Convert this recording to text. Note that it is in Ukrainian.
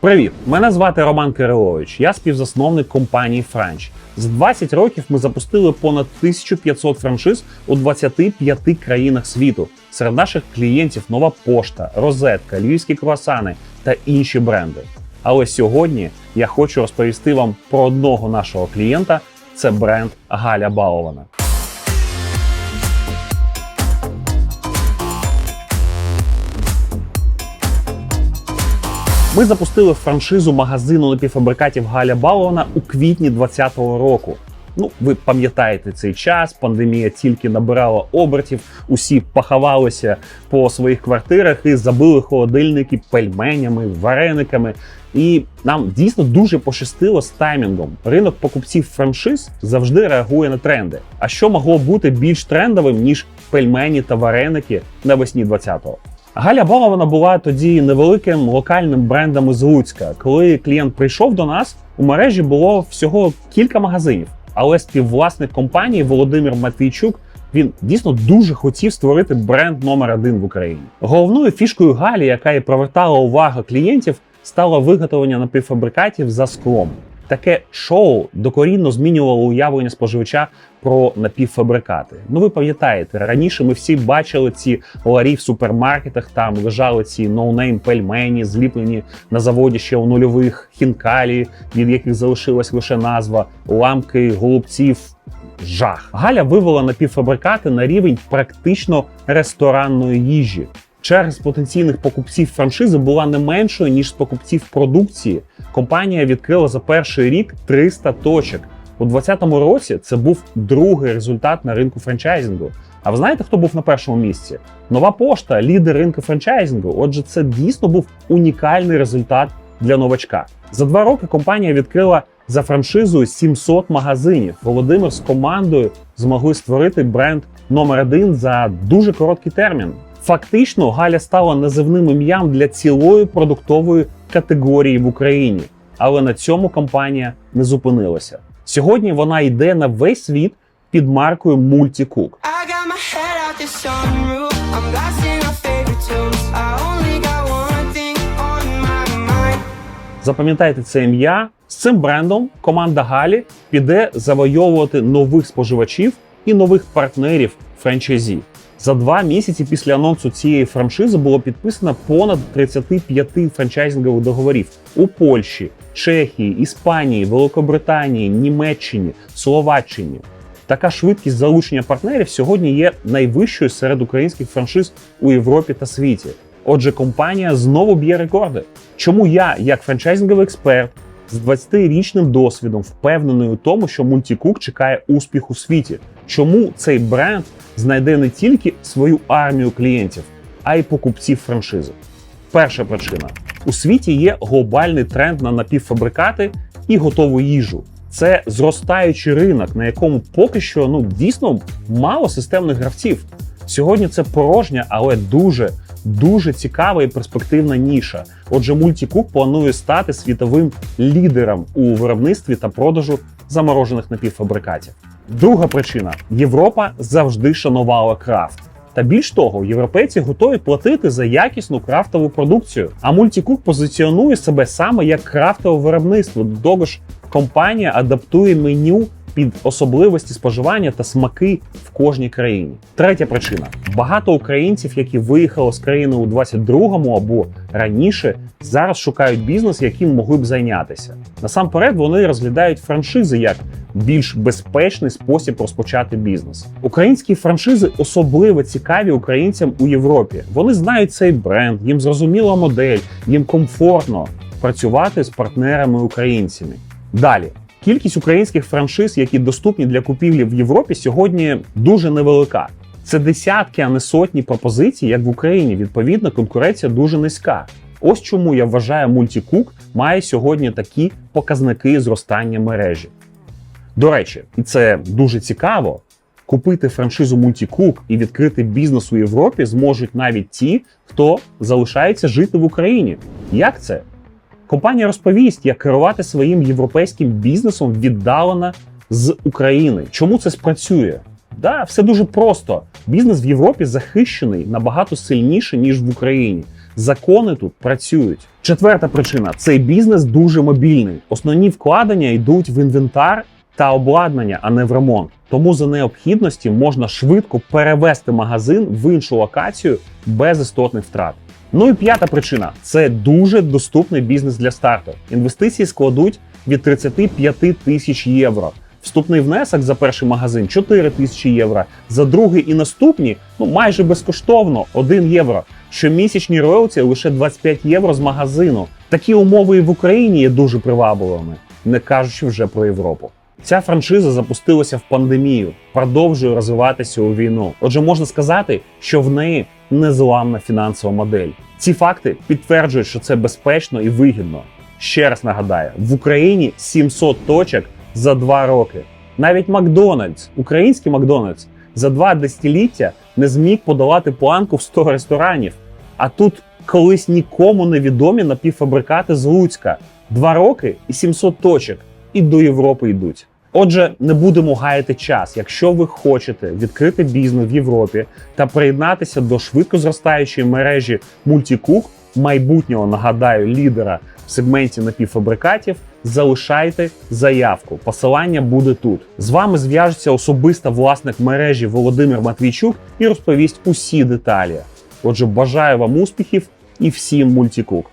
Привіт! Мене звати Роман Кирилович. Я співзасновник компанії Франч. За 20 років ми запустили понад 1500 франшиз у 25 країнах світу. Серед наших клієнтів нова пошта, розетка, львівські круасани та інші бренди. Але сьогодні я хочу розповісти вам про одного нашого клієнта. Це бренд Галя Балована. Ми запустили франшизу магазину напівфабрикатів Галя Балована у квітні 2020 року. Ну, ви пам'ятаєте цей час, пандемія тільки набирала обертів, усі пахавалися по своїх квартирах і забили холодильники пельменями, варениками. І нам дійсно дуже пощастило з таймінгом. Ринок покупців франшиз завжди реагує на тренди. А що могло бути більш трендовим ніж пельмені та вареники навесні 20-го? Галя Балована була тоді невеликим локальним брендом із Луцька. Коли клієнт прийшов до нас, у мережі було всього кілька магазинів. Але співвласник компанії Володимир Матвійчук він дійсно дуже хотів створити бренд номер один в Україні. Головною фішкою Галі, яка і привертала увагу клієнтів, стало виготовлення напівфабрикатів за склом. Таке шоу докорінно змінювало уявлення споживача про напівфабрикати. Ну ви пам'ятаєте, раніше ми всі бачили ці ларі в супермаркетах. Там лежали ці ноунейм пельмені, зліплені на заводі ще у нульових хінкалі, від яких залишилась лише назва, ламки, голубців. Жах. Галя вивела напівфабрикати на рівень практично ресторанної їжі. Черга з потенційних покупців франшизи була не меншою ніж з покупців продукції. Компанія відкрила за перший рік 300 точок. У 2020 році це був другий результат на ринку франчайзингу. А ви знаєте, хто був на першому місці? Нова пошта, лідер ринку франчайзингу. Отже, це дійсно був унікальний результат для новачка. За два роки компанія відкрила за франшизою 700 магазинів. Володимир з командою змогли створити бренд номер один за дуже короткий термін. Фактично, Галя стала називним ім'ям для цілої продуктової категорії в Україні. Але на цьому компанія не зупинилася. Сьогодні вона йде на весь світ під маркою Multicook. Запам'ятайте це ім'я. З цим брендом команда Галі піде завойовувати нових споживачів і нових партнерів франчайзі. За два місяці після анонсу цієї франшизи було підписано понад 35 франчайзингових договорів у Польщі, Чехії, Іспанії, Великобританії, Німеччині, Словаччині. Така швидкість залучення партнерів сьогодні є найвищою серед українських франшиз у Європі та світі. Отже, компанія знову б'є рекорди. Чому я, як франчайзинговий експерт з 20-річним досвідом, впевнений у тому, що Multicook чекає успіх у світі? Чому цей бренд знайде не тільки свою армію клієнтів, а й покупців франшизи? Перша причина: у світі є глобальний тренд на напівфабрикати і готову їжу. Це зростаючий ринок, на якому поки що ну дійсно мало системних гравців. Сьогодні це порожня, але дуже дуже цікава і перспективна ніша. Отже, Multicook планує стати світовим лідером у виробництві та продажу заморожених напівфабрикатів. Друга причина: Європа завжди шанувала крафт. Та більш того, європейці готові платити за якісну крафтову продукцію. А Multicook позиціонує себе саме як крафтове виробництво. До того ж, компанія адаптує меню під особливості споживання та смаки в кожній країні. Третя причина: багато українців, які виїхали з країни у 22-му або раніше, зараз шукають бізнес, яким могли б зайнятися. Насамперед вони розглядають франшизи як більш безпечний спосіб розпочати бізнес. Українські франшизи особливо цікаві українцям у Європі. Вони знають цей бренд, їм зрозуміла модель, їм комфортно працювати з партнерами українцями. Далі. Кількість українських франшиз, які доступні для купівлі в Європі, сьогодні дуже невелика. Це десятки, а не сотні пропозицій, як в Україні. Відповідно, конкуренція дуже низька. Ось чому я вважаю, Multicook має сьогодні такі показники зростання мережі. До речі, і це дуже цікаво. Купити франшизу Multicook і відкрити бізнес у Європі зможуть навіть ті, хто залишається жити в Україні. Як це? Компанія розповість, як керувати своїм європейським бізнесом віддалено з України. Чому це спрацює? Да, все дуже просто. Бізнес в Європі захищений набагато сильніше ніж в Україні. Закони тут працюють. Четверта причина цей бізнес дуже мобільний. Основні вкладення йдуть в інвентар та обладнання, а не в ремонт. Тому за необхідності можна швидко перевести магазин в іншу локацію без істотних втрат. Ну і п'ята причина це дуже доступний бізнес для старту. Інвестиції складуть від 35 тисяч євро. Вступний внесок за перший магазин 4 тисячі євро, за другий і наступні ну майже безкоштовно 1 євро. Щомісячні роялті лише 25 євро з магазину. Такі умови і в Україні є дуже привабливими, не кажучи вже про Європу. Ця франшиза запустилася в пандемію, продовжує розвиватися у війну. Отже, можна сказати, що в неї незламна фінансова модель. Ці факти підтверджують, що це безпечно і вигідно. Ще раз нагадаю: в Україні 700 точок за два роки. Навіть Макдональдс, український Макдональдс, за два десятиліття не зміг подолати планку в 100 ресторанів. А тут колись нікому невідомі напівфабрикати з Луцька. Два роки і 700 точок, і до Європи йдуть. Отже, не будемо гаяти час. Якщо ви хочете відкрити бізнес в Європі та приєднатися до швидко зростаючої мережі Multicook, майбутнього нагадаю лідера в сегменті напівфабрикатів, залишайте заявку. Посилання буде тут. З вами зв'яжеться особиста власник мережі Володимир Матвійчук і розповість усі деталі. Отже, бажаю вам успіхів і всім мультикук.